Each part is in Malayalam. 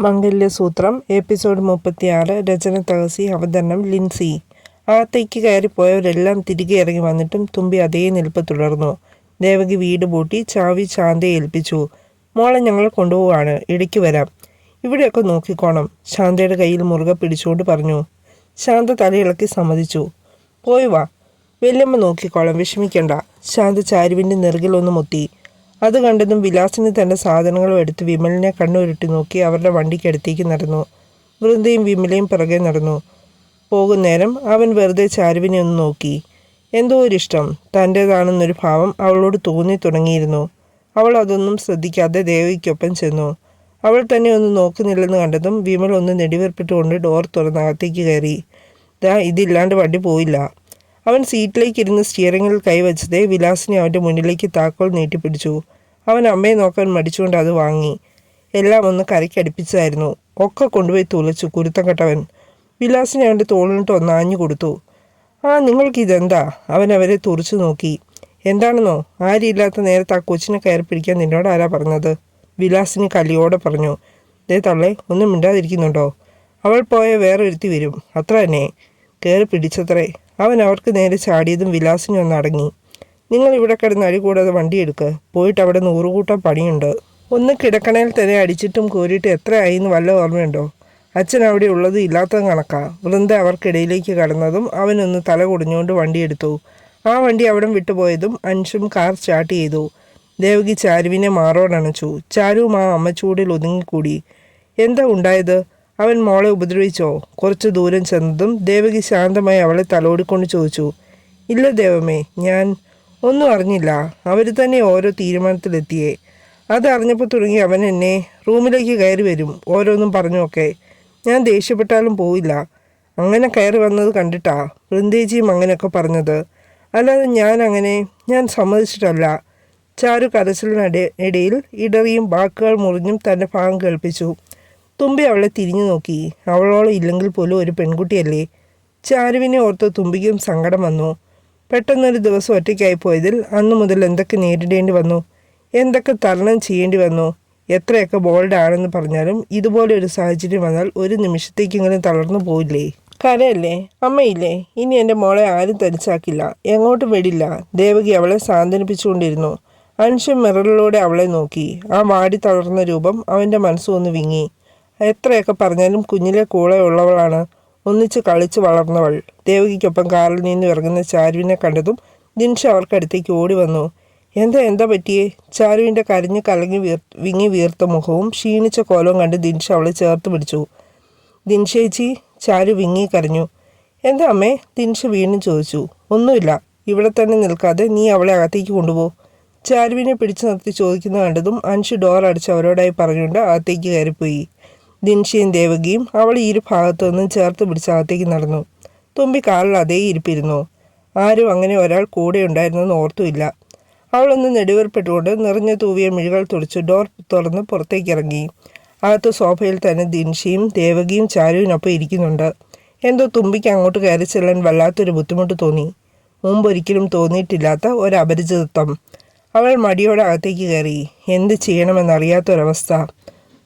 മംഗല്യസൂത്രം എപ്പിസോഡ് മുപ്പത്തിയാറ് രചന തകസി അവതരണം ലിൻസി. അകത്തേക്ക് കയറിപ്പോയവരെല്ലാം തിരികെ ഇറങ്ങി വന്നിട്ടും തുമ്പി അതേ നിൽപ്പ് തുടർന്നു. ദേവകി വീട് പൂട്ടി ചാവി ശാന്തയെ ഏൽപ്പിച്ചു. മോളെ ഞങ്ങൾ കൊണ്ടുപോവാണ് ഇടയ്ക്ക് വരാം. ഇവിടെയൊക്കെ നോക്കിക്കോണം ശാന്തയുടെ കയ്യിൽ മുറുകെ പിടിച്ചുകൊണ്ട് പറഞ്ഞു. ശാന്ത തലയിളക്കി സമ്മതിച്ചു. പോയി വാ. വല്യമ്മ നോക്കിക്കോളാം വിഷമിക്കണ്ട ശാന്ത ചാരുവിന്റെ നെറുകിലൊന്നു മുത്തി. അത് കണ്ടതും വിലാസിന് തന്റെ സാധനങ്ങളും എടുത്ത് വിമലിനെ കണ്ണുരുട്ടി നോക്കി അവരുടെ വണ്ടിക്കടുത്തേക്ക് നടന്നു. വൃന്ദയും വിമലയും പിറകെ നടന്നു. പോകുന്നേരം അവൻ വെറുതെ ചാരുവിനെ ഒന്ന് നോക്കി. എന്തോ ഒരിഷ്ടം തന്റേതാണെന്നൊരു ഭാവം അവളോട് തോന്നി തുടങ്ങിയിരുന്നു. അവൾ അതൊന്നും ശ്രദ്ധിക്കാതെ ദേവിക്കൊപ്പം ചെന്നു. അവൾ തന്നെ ഒന്ന് നോക്കുന്നില്ലെന്ന് കണ്ടതും വിമൽ ഒന്ന് നെടിവേർപ്പിട്ടുകൊണ്ട് ഡോർ തുറന്നകത്തേക്ക് കയറി. ദാ ഇതില്ലാണ്ട് വണ്ടി പോയില്ല. അവൻ സീറ്റിലേക്ക് ഇരുന്ന് സ്റ്റിയറിംഗിൽ കൈവച്ചതേ വിലാസിനെ അവന്റെ മുന്നിലേക്ക് താക്കോൽ നീട്ടിപ്പിടിച്ചു. അവൻ അമ്മയെ നോക്കാൻ മടിച്ചുകൊണ്ട് അത് വാങ്ങി. എല്ലാം ഒന്ന് കരയ്ക്കടുപ്പിച്ചായിരുന്നു. ഒക്കെ കൊണ്ടുപോയി തുലച്ചു കുരുത്തം കെട്ടവൻ. വിലാസിനെ അവന്റെ തോളിനിട്ട് ഒന്ന് ആഞ്ഞു കൊടുത്തു. ആ നിങ്ങൾക്ക് ഇതെന്താ അവൻ അവരെ തുറച്ചു നോക്കി. എന്താണെന്നോ? ആരില്ലാത്ത നേരത്ത് ആ കൊച്ചിനെ കയറി പിടിക്കാൻ നിന്നോട് ആരാ പറഞ്ഞത്? വിലാസിന് കലിയോടെ പറഞ്ഞു. ദേ തള്ളേ ഒന്നും മിണ്ടാതിരിക്കുന്നുണ്ടോ? അവൾ പോയ വേറെ ഒരുത്തി വരും. അത്ര തന്നെ. കയറി പിടിച്ചത്രേ. അവൻ അവർക്ക് നേരെ ചാടിയതും വിലാസിനി ഒന്ന് അടങ്ങി. നിങ്ങൾ ഇവിടെ കിടന്ന് അഴി കൂടാതെ വണ്ടി എടുക്ക്. പോയിട്ട് അവിടെ നൂറുകൂട്ടം പണിയുണ്ട്. ഒന്ന് കിടക്കണയിൽ തന്നെ അടിച്ചിട്ടും കോരിയിട്ട് എത്രയായി എന്ന് വല്ല ഓർമ്മയുണ്ടോ? അച്ഛൻ അവിടെ ഉള്ളത് ഇല്ലാത്തത് കണക്കാ. വൃന്ദ അവർക്കിടയിലേക്ക് കടന്നതും അവനൊന്ന് തല കുടിഞ്ഞുകൊണ്ട് വണ്ടിയെടുത്തു ആ വണ്ടി അവിടം വിട്ടുപോയതും അൻഷും കാർ സ്റ്റാർട്ട് ചെയ്തു. ദേവകി ചാരുവിനെ മാറോടണച്ചു. ചാരുവും ആ അമ്മച്ചൂടിൽ ഒതുങ്ങിക്കൂടി. എന്താ ഉണ്ടായത്? അവൻ മോളെ ഉപദ്രവിച്ചോ? കുറച്ചു ദൂരം ചെന്നതും ദേവകി ശാന്തമായി അവളെ തലോടിക്കൊണ്ട് ചോദിച്ചു ഇല്ല ദേവമേ ഞാൻ ഒന്നും അറിഞ്ഞില്ല. അവർ തന്നെ ഓരോ തീരുമാനത്തിലെത്തിയേ. അത് അറിഞ്ഞപ്പോൾ തുടങ്ങി അവൻ എന്നെ റൂമിലേക്ക് കയറി വരും. ഓരോന്നും പറഞ്ഞൊക്കെ ഞാൻ ദേഷ്യപ്പെട്ടാലും പോയില്ല അങ്ങനെ കയറി വന്നത് കണ്ടിട്ടാ വൃന്ദേജിയും അങ്ങനെയൊക്കെ പറഞ്ഞത്. അല്ലാതെ ഞാൻ അങ്ങനെ ഞാൻ സമ്മതിച്ചിട്ടല്ല. ചാരു കരച്ചിലിനിടയിൽ ഇടറിയും വാക്കുകൾ മുറിഞ്ഞും തന്റെ ഭാഗം കേൾപ്പിച്ചു. തുമ്പി അവളെ തിരിഞ്ഞു നോക്കി. അവളോളം ഇല്ലെങ്കിൽ പോലും ഒരു പെൺകുട്ടിയല്ലേ? ചാരുവിനെ ഓർത്ത് തുമ്പിക്കും സങ്കടം വന്നു. പെട്ടെന്നൊരു ദിവസം ഒറ്റയ്ക്കായി പോയതിൽ അന്നു മുതൽ എന്തൊക്കെ നേരിടേണ്ടി വന്നു? എന്തൊക്കെ തരണം ചെയ്യേണ്ടി വന്നു? എത്രയൊക്കെ ബോൾഡ് ആണെന്ന് പറഞ്ഞാലും ഇതുപോലെ ഒരു സാഹചര്യം വന്നാൽ ഒരു നിമിഷത്തേക്കിങ്ങനെ തളർന്നു പോയില്ലേ കരയല്ലേ? അമ്മയില്ലേ? ഇനി എന്റെ മോളെ ആരും തരിച്ചാക്കില്ല എങ്ങോട്ടും വിടില്ല. ദേവകി അവളെ സാന്ത്വനിപ്പിച്ചുകൊണ്ടിരുന്നു. അൻഷം മിററിലൂടെ അവളെ നോക്കി. ആ വാടി തളർന്ന രൂപം അവന്റെ മനസ്സൊന്ന് വിങ്ങി. എത്രയൊക്കെ പറഞ്ഞാലും കുഞ്ഞിലെ കൂടെ ഉള്ളവളാണ്. ഒന്നിച്ച് കളിച്ച് വളർന്നവൾ. ദേവകിക്കൊപ്പം കാറിൽ നിന്ന് ഇറങ്ങുന്ന ചാരുവിനെ കണ്ടതും ദിൻഷ അവർക്കടുത്തേക്ക് ഓടി വന്നു. എന്താ എന്താ പറ്റിയേ? ചാരുവിന്റെ കരഞ്ഞ് കലങ്ങി വീർ വിങ്ങി വീർത്ത മുഖവും ക്ഷീണിച്ച കോലവും കണ്ട് ദിൻഷ അവളെ ചേർത്ത് പിടിച്ചു. ദിൻഷേച്ചി ചാരു വിങ്ങി കരഞ്ഞു. എന്താ അമ്മേ? ദിൻഷ വീണ്ടും ചോദിച്ചു. ഒന്നുമില്ല. ഇവിടെ തന്നെ നിൽക്കാതെ നീ അവളെ അകത്തേക്ക് കൊണ്ടുപോ. ചാരുവിനെ പിടിച്ചു നിർത്തി ചോദിക്കുന്ന കണ്ടതും അൻഷു ഡോർ അടിച്ച് അവരോടായി പറഞ്ഞുകൊണ്ട് അകത്തേക്ക് കയറിപ്പോയി. ദിൻഷയും ദേവകിയും അവൾ ഇരു ഭാഗത്തു നിന്നും ചേർത്ത് പിടിച്ച് അകത്തേക്ക് നടന്നു. തുമ്പി കാറിൽ അതേ ഇരിപ്പിരുന്നു. ആരും അങ്ങനെ ഒരാൾ കൂടെ ഉണ്ടായിരുന്നെന്ന് ഓർത്തുമില്ല. അവളൊന്ന് നെടുവേർപ്പെട്ടുകൊണ്ട് നിറഞ്ഞ തൂവിയ മിഴികൾ തുടച്ച് ഡോർ തുറന്ന് പുറത്തേക്ക് ഇറങ്ങി. അകത്ത് സോഫയിൽ തന്നെ ദിൻഷിയും ദേവകിയും ചാരുവിനൊപ്പം ഇരിക്കുന്നുണ്ട്. എന്തോ തുമ്പിക്ക് അങ്ങോട്ട് കയറി ചെല്ലാൻ വല്ലാത്തൊരു ബുദ്ധിമുട്ട് തോന്നി. മുമ്പൊരിക്കലും തോന്നിയിട്ടില്ലാത്ത ഒരു അപരിചിതത്വം അവൾ മടിയോടെ അകത്തേക്ക് കയറി. എന്ത് ചെയ്യണമെന്നറിയാത്തൊരവസ്ഥ.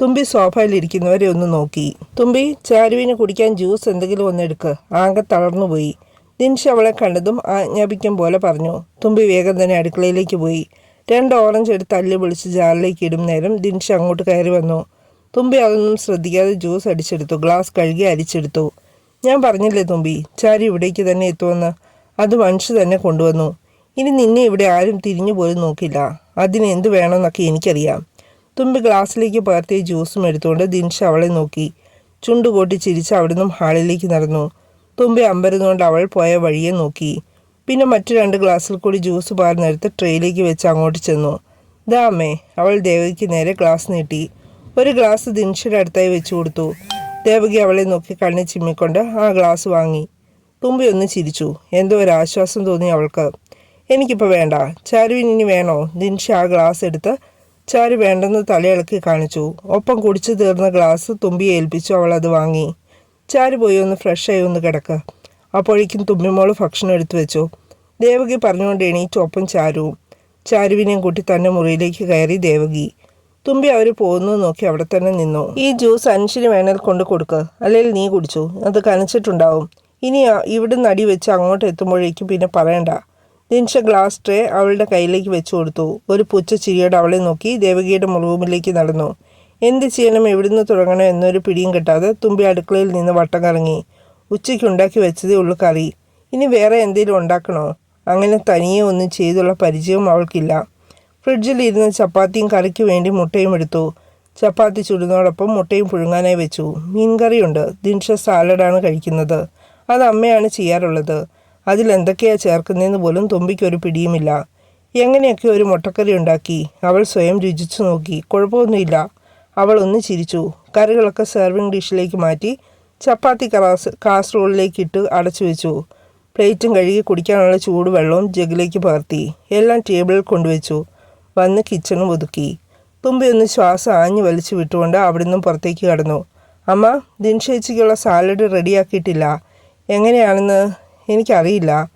തുമ്പി സോഫയിൽ ഇരിക്കുന്നവരെ ഒന്ന് നോക്കി. തുമ്പി ചാരുവിന് കുടിക്കാൻ ജ്യൂസ് എന്തെങ്കിലും ഒന്ന് എടുക്ക്. ആകെ തളർന്നുപോയി ദിൻഷ് അവളെ കണ്ടതും ആജ്ഞാപിക്കും പോലെ പറഞ്ഞു. തുമ്പി വേഗം തന്നെ അടുക്കളയിലേക്ക് പോയി. രണ്ട് ഓറഞ്ച് എടുത്ത് തല്ലി വിളിച്ച് ജാറിലേക്ക് ഇടും നേരം ദിൻഷ് അങ്ങോട്ട് കയറി വന്നു. തുമ്പി അതൊന്നും ശ്രദ്ധിക്കാതെ ജ്യൂസ് അടിച്ചെടുത്തു. ഗ്ലാസ് കഴുകി അരിച്ചെടുത്തു. ഞാൻ പറഞ്ഞില്ലേ തുമ്പി ചാരി ഇവിടേക്ക് തന്നെ എത്തുമെന്ന്. അത് മനുഷ്യ തന്നെ കൊണ്ടുവന്നു. ഇനി നിന്നെ ഇവിടെ ആരും തിരിഞ്ഞു പോലും നോക്കില്ല. അതിന് എന്ത് വേണമെന്നൊക്കെ എനിക്കറിയാം. തുമ്പി ഗ്ലാസ്സിലേക്ക് പകർത്തിയ ജ്യൂസും എടുത്തുകൊണ്ട് ദിൻഷ അവളെ നോക്കി. ചുണ്ടുകൂട്ടി ചിരിച്ച് അവിടുന്ന് ഹാളിലേക്ക് നടന്നു. തുമ്പി അമ്പരുന്നുകൊണ്ട് അവൾ പോയ വഴിയെ നോക്കി. പിന്നെ മറ്റു രണ്ട് ഗ്ലാസ്സിൽ കൂടി ജ്യൂസ് പാർന്നെടുത്ത് ട്രെയിലേക്ക് വെച്ച് അങ്ങോട്ട് ചെന്നു. ദാമേ അവൾ ദേവകിക്ക് നേരെ ഗ്ലാസ് നീട്ടി. ഒരു ഗ്ലാസ് ദിൻഷയുടെ അടുത്തായി വെച്ചു കൊടുത്തു. ദേവകി അവളെ നോക്കി കണ്ണി ചിമ്മിക്കൊണ്ട് ആ ഗ്ലാസ് വാങ്ങി. തുമ്പി ഒന്ന് ചിരിച്ചു. എന്തോ ഒരു ആശ്വാസം തോന്നി അവൾക്ക്. എനിക്കിപ്പോൾ വേണ്ട. ചാരുവിന് ഇനി വേണോ? ദിൻഷ ആ ഗ്ലാസ് എടുത്ത് ചാരു വേണ്ടെന്ന് തലയിളക്കി കാണിച്ചു. ഒപ്പം കുടിച്ചു തീർന്ന ഗ്ലാസ് തുമ്പി ഏൽപ്പിച്ചു അവൾ അത് വാങ്ങി. ചാരു പോയി ഒന്ന് ഫ്രഷ് ഫ്രഷായി ഒന്ന് കിടക്കുക അപ്പോഴേക്കും തുമ്പിമോൾ ഭക്ഷണം എടുത്തു വെച്ചു. ദേവകി പറഞ്ഞുകൊണ്ട് എണീറ്റ് ഒപ്പം ചാരുവും ചാരുവിനെയും കൂട്ടി തന്റെ മുറിയിലേക്ക് കയറി ദേവകി. തുമ്പി അവർ പോകുന്നു നോക്കി അവിടെ തന്നെ നിന്നു. ഈ ജ്യൂസ് അനുഷിന് വേണേൽ കൊണ്ട് കൊടുക്ക്. അല്ലെങ്കിൽ നീ കുടിച്ചു. അത് കനച്ചിട്ടുണ്ടാവും. ഇനി ഇവിടുന്ന് അടി വെച്ച് അങ്ങോട്ട് എത്തുമ്പോഴേക്കും പിന്നെ പറയണ്ട. ദിൻഷ ഗ്ലാസ് ട്രേ അവളുടെ കയ്യിലേക്ക് വെച്ചു കൊടുത്തു. ഒരു പുച്ച ചിരിയോടെ അവളെ നോക്കി ദേവകിയുടെ റൂമിലേക്ക് നടന്നു. എന്ത് ചെയ്യണം എവിടുന്ന് തുടങ്ങണം എന്നൊരു പിടിയും കിട്ടാതെ തുമ്പി അടുക്കളയിൽ നിന്ന് വട്ടം കറങ്ങി. ഉച്ചയ്ക്ക് ഉണ്ടാക്കി വെച്ചതേ ഉള്ളൂ കറി. ഇനി വേറെ എന്തെങ്കിലും ഉണ്ടാക്കണോ? അങ്ങനെ തനിയെ ഒന്നും ചെയ്തുള്ള പരിചയവും അവൾക്കില്ല. ഫ്രിഡ്ജിൽ ഇരുന്ന് ചപ്പാത്തിയും കറിക്ക് വേണ്ടി മുട്ടയും എടുത്തു. ചപ്പാത്തി ചുടുന്നതോടൊപ്പം മുട്ടയും പുഴുങ്ങാനായി വെച്ചു. മീൻകറിയുണ്ട്. ദിൻഷ സാലഡാണ് കഴിക്കുന്നത്. അത് അമ്മയാണ് ചെയ്യാറുള്ളത്. അതിൽ എന്തൊക്കെയാണ് ചേർക്കുന്നതെന്ന് പോലും തുമ്പിക്കൊരു പിടിയുമില്ല. എങ്ങനെയൊക്കെ ഒരു മുട്ടക്കറി ഉണ്ടാക്കി? അവൾ സ്വയം രുചിച്ചു നോക്കി. കുഴപ്പമൊന്നുമില്ല. അവൾ ഒന്ന് ചിരിച്ചു. കറികളൊക്കെ സെർവിങ് ഡിഷിലേക്ക് മാറ്റി ചപ്പാത്തി കറാസ് കാസറോളിലേക്ക് ഇട്ട് അടച്ചു വെച്ചു. പ്ലേറ്റും കഴുകി കുടിക്കാനുള്ള ചൂടുവെള്ളവും ജഗിലേക്ക് പകർത്തി. എല്ലാം ടേബിളിൽ കൊണ്ടുവച്ചു. വന്ന് കിച്ചണും ഒതുക്കി. തുമ്പി ഒന്ന് ശ്വാസം ആഞ്ഞു വലിച്ചു വിട്ടുകൊണ്ട് അവിടുന്ന് പുറത്തേക്ക് കടന്നു. അമ്മ ദിൻഷേച്ചിക്കുള്ള സാലഡ് റെഡിയാക്കിയിട്ടില്ല എങ്ങനെയാണെന്ന് എനിക്കറിയില്ല.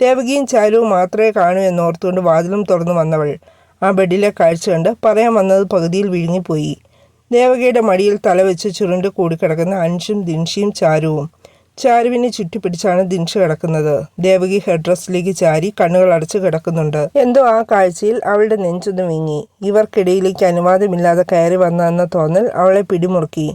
ദേവകിയും ചാരുവും മാത്രമേ കാണൂ എന്നോർത്തുകൊണ്ട് വാതിലും തുറന്നു വന്നവൾ ആ ബെഡിലെ കാഴ്ച കണ്ട് പറയാൻ വന്നത് പകുതിയിൽ വിഴുങ്ങിപ്പോയി. ദേവകിയുടെ മടിയിൽ തലവെച്ച് ചുരുണ്ട് കൂടിക്കിടക്കുന്ന അൻഷും ദിൻഷിയും ചാരുവും. ചാരുവിനെ ചുറ്റിപ്പിടിച്ചാണ് ദിൻഷ കിടക്കുന്നത്. ദേവകി ഹെഡ് ഡ്രസ്സിലേക്ക് ചാരി കണ്ണുകൾ അടച്ചു കിടക്കുന്നുണ്ട്. എന്തോ ആ കാഴ്ചയിൽ അവളുടെ നെഞ്ചൊന്ന് വീങ്ങി. ഇവർക്കിടയിലേക്ക് അനുവാദമില്ലാതെ കയറി വന്നതെന്ന തോന്നൽ അവളെ പിടിമുറുക്കി.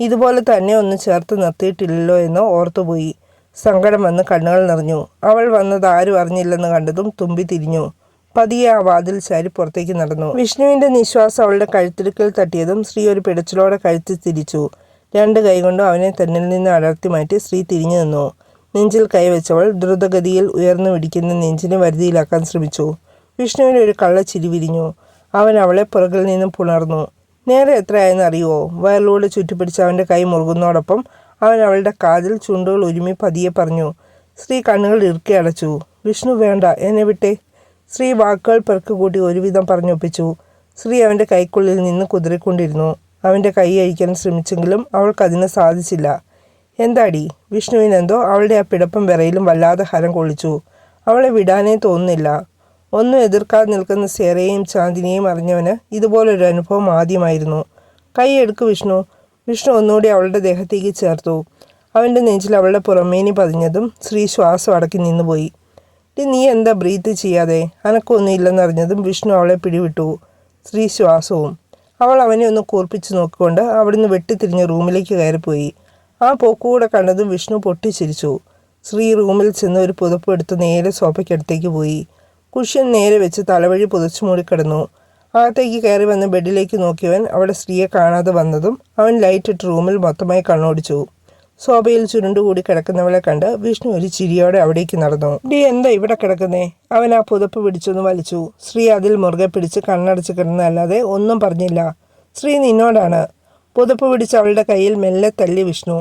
ഇതുപോലെ തന്നെ ഒന്ന് ചേർത്ത് നിർത്തിയിട്ടില്ലല്ലോ എന്ന് ഓർത്തുപോയി. സങ്കടം വന്ന് കണ്ണുകൾ നിറഞ്ഞു. അവൾ വന്നത് ആരും അറിഞ്ഞില്ലെന്ന് കണ്ടതും തുമ്പി തിരിഞ്ഞു. പതിയെ ആ വാതിൽ ചാരി പുറത്തേക്ക് നടന്നു. വിഷ്ണുവിന്റെ നിശ്വാസം അവളുടെ കഴുത്തിടുക്കൽ തട്ടിയതും സ്ത്രീ ഒരു പിടച്ചിലോടെ കഴുത്തി തിരിച്ചു. രണ്ട് കൈകൊണ്ടും അവനെ തന്നിൽ നിന്ന് അടർത്തി മാറ്റി സ്ത്രീ തിരിഞ്ഞു നിന്നു. നെഞ്ചിൽ കൈവച്ചവൾ ദ്രുതഗതിയിൽ ഉയർന്നു പിടിക്കുന്ന നെഞ്ചിനെ വരുതിയിലാക്കാൻ ശ്രമിച്ചു. വിഷ്ണുവിന് ഒരു കള്ളച്ചിരി വിരിഞ്ഞു. അവൻ അവളെ പുറകിൽ നിന്നും പുണർന്നു. നേരെ എത്രയായെന്ന് അറിയുമോ വയറിലൂടെ ചുറ്റിപ്പിടിച്ച് അവന്റെ കൈ മുറുകുന്നതോടൊപ്പം അവൻ അവളുടെ കാതിൽ ചുണ്ടുകൾ ഒരുമി പതിയെ പറഞ്ഞു സ്ത്രീ കണ്ണുകൾ ഇറുക്കി അടച്ചു. വിഷ്ണു വേണ്ട എന്നെ വിട്ടേ. സ്ത്രീ വാക്കുകൾ പെറുക്ക് കൂട്ടി ഒരുവിധം പറഞ്ഞൊപ്പിച്ചു. സ്ത്രീ അവന്റെ കൈക്കുള്ളിൽ നിന്ന് കുതിരിക്കൊണ്ടിരുന്നു. അവന്റെ കൈ അഴിക്കാൻ ശ്രമിച്ചെങ്കിലും അവൾക്കതിന് സാധിച്ചില്ല. എന്താടി? വിഷ്ണുവിനെന്തോ അവളുടെ ആ പിടപ്പം വിറയിലും വല്ലാതെ ഹരം കൊള്ളിച്ചു. അവളെ വിടാനേ തോന്നുന്നില്ല. ഒന്നും എതിർക്കാതെ നിൽക്കുന്ന സേറയെയും ചാന്ദിനിയെയും അറിഞ്ഞവന് ഇതുപോലൊരു അനുഭവം ആദ്യമായിരുന്നു. കൈ എടുക്കു വിഷ്ണു. വിഷ്ണു ഒന്നുകൂടി അവളുടെ ദേഹത്തേക്ക് ചേർത്തു. അവന്റെ നെഞ്ചിൽ അവളുടെ പുറമേനി പതിഞ്ഞതും ശ്രീ ശ്വാസം അടക്കി നിന്നുപോയി. "ഡി, നീ എന്താ ബ്രീത്ത് ചെയ്യാതെ? അനക്കൊന്നും ഇല്ലെന്നറിഞ്ഞതും വിഷ്ണു അവളെ പിടിവിട്ടു ശ്രീ ശ്വാസവും. അവൾ അവനെ ഒന്ന് കൂർപ്പിച്ചു നോക്കിക്കൊണ്ട് അവിടുന്ന് വെട്ടിത്തിരിഞ്ഞ് റൂമിലേക്ക് കയറിപ്പോയി. ആ പോക്കുകൂടെ കണ്ടതും വിഷ്ണു പൊട്ടിച്ചിരിച്ചു. ശ്രീ റൂമിൽ ചെന്ന് ഒരു പുതപ്പ് എടുത്ത് നേരെ സോഫയ്ക്കടുത്തേക്ക് പോയി. കുഷ്യൻ നേരെ വെച്ച് തലവഴി പുതച്ചു മൂടിക്കിടന്നു അകത്തേക്ക് കയറി വന്ന് ബെഡിലേക്ക് നോക്കിയവൻ അവിടെ സ്ത്രീയെ കാണാതെ വന്നതും അവൻ ലൈറ്റ് ഇട്ട് റൂമിൽ മൊത്തമായി കണ്ണോടിച്ചു. സോഫയിൽ ചുരുണ്ടുകൂടി കിടക്കുന്നവളെ കണ്ട് വിഷ്ണു ഒരു ചിരിയോടെ അവിടേക്ക് നടന്നു. ഡി എന്താ ഇവിടെ കിടക്കുന്നേ? അവൻ ആ പുതപ്പ് പിടിച്ചൊന്ന് വലിച്ചു. ശ്രീ അതിൽ മുറുകെ പിടിച്ച് കണ്ണടച്ച് കിടന്നല്ലാതെ ഒന്നും പറഞ്ഞില്ല. ശ്രീ നിന്നോടാണ്. പുതപ്പ് പിടിച്ച് അവളുടെ കയ്യിൽ മെല്ലെ തല്ലി വിഷ്ണു.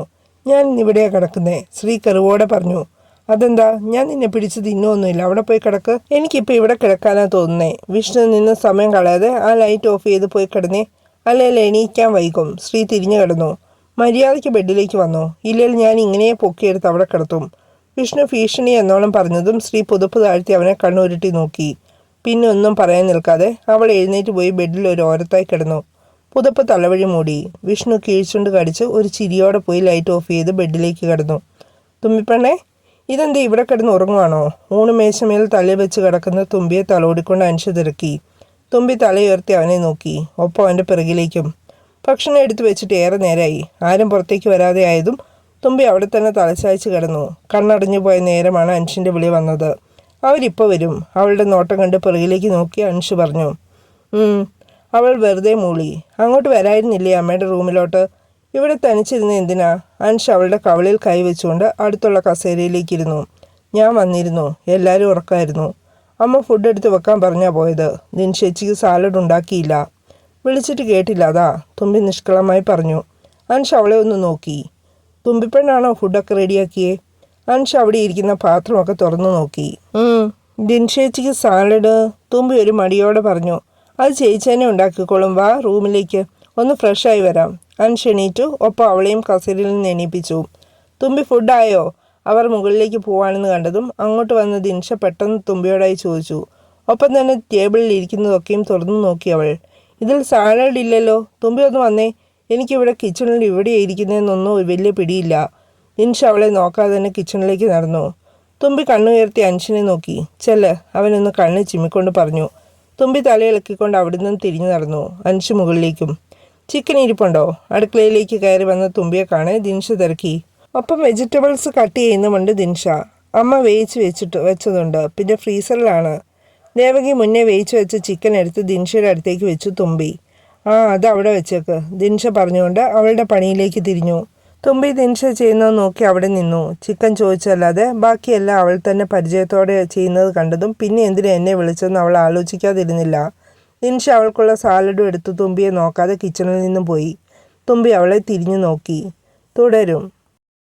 ഞാൻ ഇവിടെയാണ് കിടക്കുന്നേ ശ്രീ കെറുവോടെ പറഞ്ഞു. അതെന്താ? ഞാൻ നിന്നെ പിടിച്ച് തിന്നൊന്നുമില്ല അവിടെ പോയി കിടക്ക്. എനിക്കിപ്പോൾ ഇവിടെ കിടക്കാനാ തോന്നുന്നേ. വിഷ്ണു നിന്ന് സമയം കളയാതെ ആ ലൈറ്റ് ഓഫ് ചെയ്ത് പോയി കിടന്നേ. അല്ലെങ്കിൽ എണീക്കാൻ വൈകും. ശ്രീ തിരിഞ്ഞു കിടന്നു. മര്യാദയ്ക്ക് ബെഡിലേക്ക് വന്നു. ഇല്ലെങ്കിൽ ഞാൻ ഇങ്ങനെ പൊക്കിയെടുത്ത് അവിടെ കിടത്തും. വിഷ്ണു ഭീഷണി എന്നോളം പറഞ്ഞതും ശ്രീ പുതുപ്പ് താഴ്ത്തി അവനെ കണ്ണുരുട്ടി നോക്കി. പിന്നെ ഒന്നും പറയാൻ നിൽക്കാതെ അവൾ എഴുന്നേറ്റ് പോയി ബെഡിൽ ഒരു ഓരത്തായി കിടന്നു. പുതപ്പ് തലവഴി മൂടി. വിഷ്ണു കീഴ്ച്ചുണ്ട് കടിച്ച് ഒരു ചിരിയോടെ പോയി ലൈറ്റ് ഓഫ് ചെയ്ത് ബെഡിലേക്ക് കിടന്നു. തുമ്പിപ്പെണ്ണേ ഇതെന്താ ഇവിടെ കിടന്ന് ഉറങ്ങുവാണോ? ഊണ് മേശമേൽ തല വെച്ച് കിടക്കുന്ന തുമ്പിയെ തലോടിക്കൊണ്ട് അൻഷ തിരക്കി. തുമ്പി തലയുയർത്തി അവനെ നോക്കി. ഒപ്പം അവന്റെ പിറകിലേക്കും. ഭക്ഷണം എടുത്തു വെച്ചിട്ട് ഏറെ നേരമായി ആരും പുറത്തേക്ക് വരാതെ ആയതും തുമ്പി അവിടെ തന്നെ തലച്ചായ്ച്ച് കിടന്നു. കണ്ണടഞ്ഞു പോയ നേരമാണ് അൻഷിന്റെ വിളി വന്നത്. അവരിപ്പോൾ വരും. അവളുടെ നോട്ടം കണ്ട് പിറകിലേക്ക് നോക്കി അൻഷ് പറഞ്ഞു. അവൾ വെറുതെ മൂളി. അങ്ങോട്ട് വരായിരുന്നില്ലേ അമ്മയുടെ റൂമിലോട്ട്? ഇവിടെ തനിച്ചിരുന്ന് എന്തിനാ? അൻഷ് അവളുടെ കവളിൽ കൈവച്ചുകൊണ്ട് അടുത്തുള്ള കസേരയിലേക്ക് ഇരുന്നു ഞാൻ വന്നിരുന്നു. എല്ലാവരും ഉറക്കായിരുന്നു. അമ്മ ഫുഡ് എടുത്ത് വെക്കാൻ പറഞ്ഞാ പോയത്. ദിൻഷേച്ചിക്ക് സാലഡ് ഉണ്ടാക്കിയില്ല. വിളിച്ചിട്ട് കേട്ടില്ല അതാ. തുമ്പി നിഷ്കളമായി പറഞ്ഞു. അൻഷ് അവളെ ഒന്ന് നോക്കി. തുമ്പിപ്പെണ്ണാണോ ഫുഡൊക്കെ റെഡിയാക്കിയേ അൻഷ് അവിടെ ഇരിക്കുന്ന പാത്രമൊക്കെ തുറന്നു നോക്കി. "ഉം, ദിൻഷേച്ചിക്ക് സാലഡ് തുമ്പി ഒരു മടിയോടെ പറഞ്ഞു. അത് ചേച്ചേനെ ഉണ്ടാക്കിക്കോളും വാ റൂമിലേക്ക് ഒന്ന് ഫ്രഷായി വരാം. അൻഷ് ക്ഷണീറ്റു ഒപ്പം അവളെയും കസേരയിൽ നിന്ന് എണീപ്പിച്ചു. തുമ്പി ഫുഡായോ? അവർ മുകളിലേക്ക് പോവാണെന്ന് കണ്ടതും അങ്ങോട്ട് വന്ന ദിൻഷ പെട്ടെന്ന് തുമ്പിയോടായി ചോദിച്ചു. ഒപ്പം തന്നെ ടേബിളിൽ ഇരിക്കുന്നതൊക്കെയും തുറന്നു നോക്കി അവൾ. ഇതിൽ സാലഡ് ഇല്ലല്ലോ. തുമ്പി ഒന്ന് വന്നേ. എനിക്കിവിടെ കിച്ചണിൽ ഇവിടെ ഇരിക്കുന്നതെന്നൊന്നും ഒരു വലിയ പിടിയില്ല. നിൻഷ അവളെ നോക്കാതെ തന്നെ കിച്ചണിലേക്ക് നടന്നു. തുമ്പി കണ്ണുയർത്തി അൻഷിനെ നോക്കി. ചെല്ല് അവനൊന്ന് കണ്ണ് ചിമ്മിക്കൊണ്ട് പറഞ്ഞു. തുമ്പി തലയിളക്കിക്കൊണ്ട് അവിടെ നിന്ന് തിരിഞ്ഞു നടന്നു. അൻഷ് മുകളിലേക്കും ചിക്കൻ ഇരിപ്പുണ്ടോ? അടുക്കളയിലേക്ക് കയറി വന്ന തുമ്പിയെ കാണെ ദിൻഷ തിരക്കി. ഒപ്പം വെജിറ്റബിൾസ് കട്ട് ചെയ്യുന്നുമുണ്ട് ദിൻഷ. അമ്മ വേവിച്ച് വെച്ചിട്ട് വെച്ചതുണ്ട്. പിന്നെ ഫ്രീസറിലാണ്. ദേവകി മുന്നേ വേവിച്ച് വെച്ച ചിക്കൻ എടുത്ത് ദിൻഷയുടെ അടുത്തേക്ക് വെച്ചു തുമ്പി. ആ അത് അവിടെ വെച്ചേക്ക്. ദിൻഷ പറഞ്ഞുകൊണ്ട് അവളുടെ പണിയിലേക്ക് തിരിഞ്ഞു. തുമ്പി ദിൻഷ ചെയ്യുന്നത് നോക്കി അവിടെ നിന്നു. ചിക്കൻ ചോദിച്ചല്ലാതെ ബാക്കിയെല്ലാം അവൾ തന്നെ പരിചയത്തോടെ ചെയ്യുന്നത് കണ്ടതും പിന്നെ എന്തിനു എന്നെ വിളിച്ചെന്ന് അവൾ ആലോചിക്കാതിരുന്നില്ല. ദിൻഷ അവൾക്കുള്ള സാലഡും എടുത്ത് തുമ്പിയെ നോക്കാതെ കിച്ചണിൽ നിന്നും പോയി. തുമ്പി അവളെ തിരിഞ്ഞു നോക്കി. തുടരും.